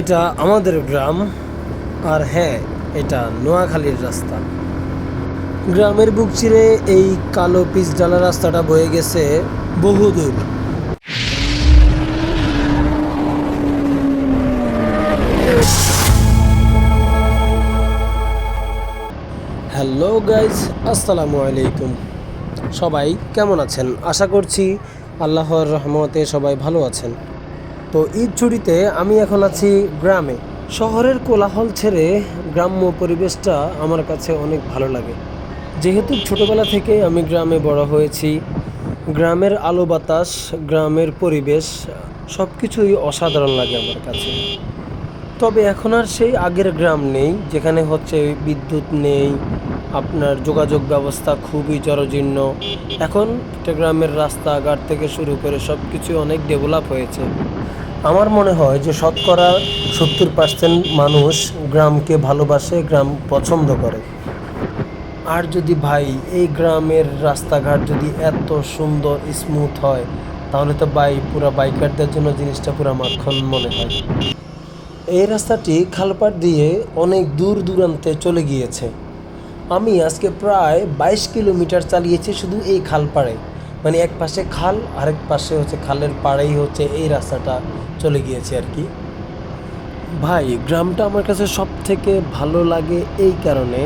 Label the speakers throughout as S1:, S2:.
S1: এটা আমাদের গ্রাম, আর হ্যাঁ এটা নোয়াখালীর রাস্তা। গ্রামের বুক চিরে এই কালো পিচ ডালা রাস্তাটা বয়ে গেছে বহুদূর হ্যালো গাইজ, আসসালামু আলাইকুম। সবাই কেমন আছেন? আশা করছি আল্লাহর রহমতে সবাই ভালো আছেন। তো ঈদ ছুটিতে আমি এখন আছি গ্রামে। শহরের কোলাহল ছেড়ে গ্রাম্য পরিবেশটা আমার কাছে অনেক ভালো লাগে। যেহেতু ছোটোবেলা থেকে আমি গ্রামে বড় হয়েছি, গ্রামের আলো বাতাস, গ্রামের পরিবেশ সব কিছুই অসাধারণ লাগে আমার কাছে। তবে এখন আর সেই আগের গ্রাম নেই, যেখানে হচ্ছে বিদ্যুৎ নেই আপনার যোগাযোগ ব্যবস্থা খুবই জরাজীর্ণ। এখন একটা গ্রামের রাস্তাঘাট থেকে শুরু করে সব কিছু অনেক ডেভেলপ হয়েছে। আমার মনে হয় যে শতকরা সত্তর পার্সেন্ট মানুষ গ্রামকে ভালোবাসে, গ্রাম পছন্দ করে। আর যদি ভাই, এই গ্রামের রাস্তাঘাট যদি এত সুন্দর স্মুথ হয়, তাহলে তো বাই পুরো বাইকারদের জন্য জিনিসটা পুরো মাখন মনে হয়। এই রাস্তাটি খালপাট দিয়ে অনেক দূর দূরান্তে চলে গিয়েছে। আমি আজকে প্রায় বাইশ কিলোমিটার চালিয়েছি শুধু এই খালপাড়ে মানে এক পাশে খাল, আরেক পাশে হচ্ছে খালের পাড়েই হচ্ছে এই রাস্তাটা চলে গিয়েছে আর কি। ভাই, গ্রামটা আমার কাছে সব থেকে ভালো লাগে এই কারণে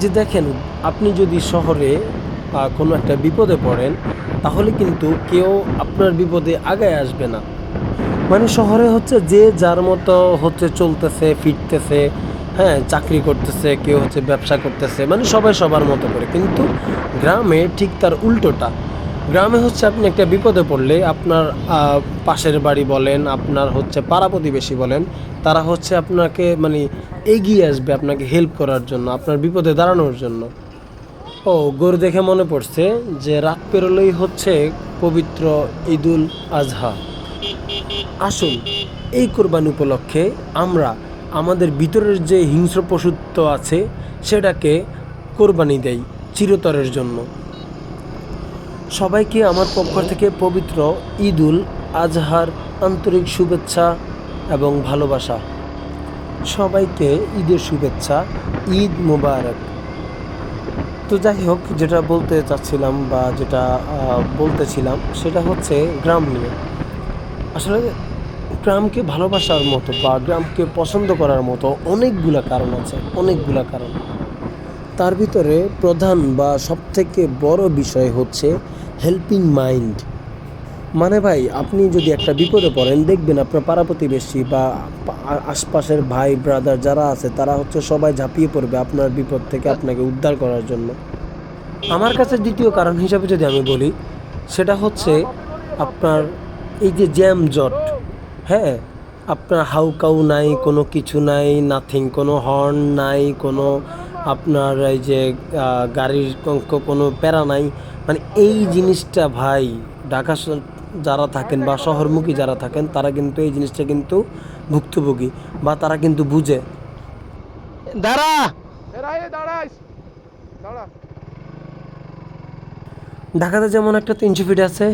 S1: যে দেখেন, আপনি যদি শহরে কোনো একটা বিপদে পড়েন, তাহলে কিন্তু কেউ আপনার বিপদে আগায় আসবে না। মানে শহরে হচ্ছে যে যার মতো হচ্ছে চলতেছে, ফিরতেছে হ্যাঁ চাকরি করতেছে, কেউ হচ্ছে ব্যবসা করতেছে মানে সবাই সবার মতো করে। কিন্তু গ্রামে ঠিক তার উল্টোটা। গ্রামে হচ্ছে আপনি একটা বিপদে পড়লে আপনার পাশের বাড়ি বলেন, আপনার হচ্ছে পাড়া প্রতিবেশী বলেন, তারা হচ্ছে আপনাকে মানে এগিয়ে আসবে আপনাকে হেল্প করার জন্য, আপনার বিপদে দাঁড়ানোর জন্য। ও, গরু দেখে মনে পড়ছে যে রাত পেরোলেই হচ্ছে পবিত্র ঈদুল আজহা। আসুন, এই কোরবানি উপলক্ষে আমরা আমাদের ভিতরের যে হিংস্র পশুত্ব আছে, সেটাকে কোরবানি দেই চিরতরের জন্য। সবাইকে আমার পক্ষ থেকে পবিত্র ঈদুল আজহার আন্তরিক শুভেচ্ছা এবং ভালোবাসা। সবাইকে ঈদের শুভেচ্ছা, ঈদ মুবারক। তো যাই হোক, যেটা বলতে চাচ্ছিলাম বা যেটা বলতেছিলাম, সেটা হচ্ছে গ্রাম নিয়ে। আসলে গ্রামকে ভালোবাসার মতো বা গ্রামকে পছন্দ করার মতো অনেকগুলো কারণ আছে, অনেকগুলো কারণ। তার ভিতরে প্রধান বা সবথেকে বড় বিষয় হচ্ছে হেল্পিং মাইন্ড মানে ভাই, আপনি যদি একটা বিপদে পড়েন, দেখবেন আপনার পাড়া প্রতিবেশী বা আশপাশের ভাই ব্রাদার যারা আছে, তারা হচ্ছে সবাই ঝাঁপিয়ে পড়বে আপনার বিপদ থেকে আপনাকে উদ্ধার করার জন্য। আমার কাছে দ্বিতীয় কারণ হিসাবে যদি আমি বলি, সেটা হচ্ছে আপনার এই যে জ্যাম জট হ্যাঁ আপনার হাউকাউ নাই কোনো কিছু নাই নাথিং কোনো হর্ন নাই কোনো আপনার এই যে গাড়ির কোনো প্যারা নাই। মানে এই জিনিসটা ভাই ঢাকা যারা থাকেন বা শহরমুখী যারা থাকেন তারা কিন্তু এই জিনিসটা কিন্তু ভুক্তভোগী বা তারা কিন্তু বুঝে। দাঁড়া! ঢাকাতে যেমন একটা তিনশো ফিট আছে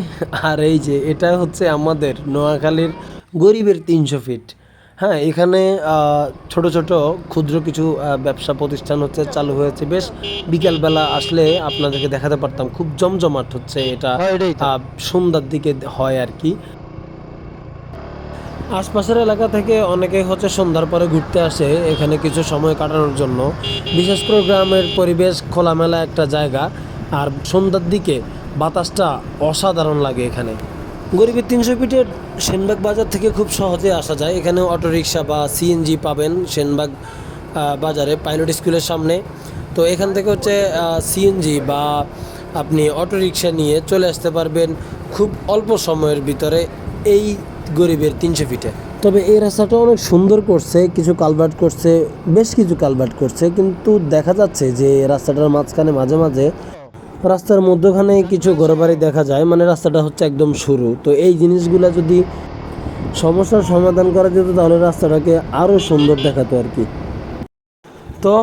S1: আর এই যে এটা হচ্ছে আমাদের নোয়াখালীর গরিবের তিনশো ফিট হ্যাঁ এখানে আহ, ছোট ছোট ক্ষুদ্র কিছু ব্যবসা প্রতিষ্ঠান হচ্ছে চালু হয়েছে। বেশ বিকালবেলা আসলে আপনাদেরকে দেখাতে পারতাম। খুব জমজমাট হচ্ছে এটা। সন্ধ্যার দিকে হয় আর কি। আশপাশের এলাকা থেকে অনেকেই হচ্ছে সন্ধ্যার পরে ঘুরতে আসে এখানে কিছু সময় কাটানোর জন্য। বিশেষ করে গ্রামের পরিবেশ খোলামেলা একটা জায়গা। আর সন্ধ্যার দিকে বাতাসটা অসাধারণ লাগে এখানে। গরিবের তিনশো ফিটের সেনবাগ বাজার থেকে খুব সহজে আসা যায়। এখানে অটোরিকশা বা সিএনজি পাবেন সেনবাগ বাজারে, পাইলট স্কুলের সামনে। তো এখান থেকে হচ্ছে সিএনজি বা আপনি অটোরিকশা নিয়ে চলে আসতে পারবেন খুব অল্প সময়ের ভিতরে এই গরিবের তিনশো ফিটে। তবে এই রাস্তাটা অনেক সুন্দর করছে, কিছু কালভার্ট করছে, বেশ কিছু কালভার্ট করছে, কিন্তু দেখা যাচ্ছে যে রাস্তাটার মাঝখানে মাঝে মাঝে রাস্তার মধ্যখানে কিছু ঘরবাড়ি দেখা যায় মানে রাস্তাটা হচ্ছে একদম শুরু। তো এই জিনিসগুলো যদি সমস্যার সমাধান করা যেত, তাহলে রাস্তাটাকে আরও সুন্দর দেখাতো আর কি। তো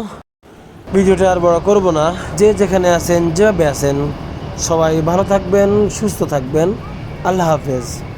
S1: ভিডিওটা আর বড় করব না। যে যেখানে আছেন, যেভাবে আছেন, সবাই ভালো থাকবেন, সুস্থ থাকবেন। আল্লাহ হাফেজ।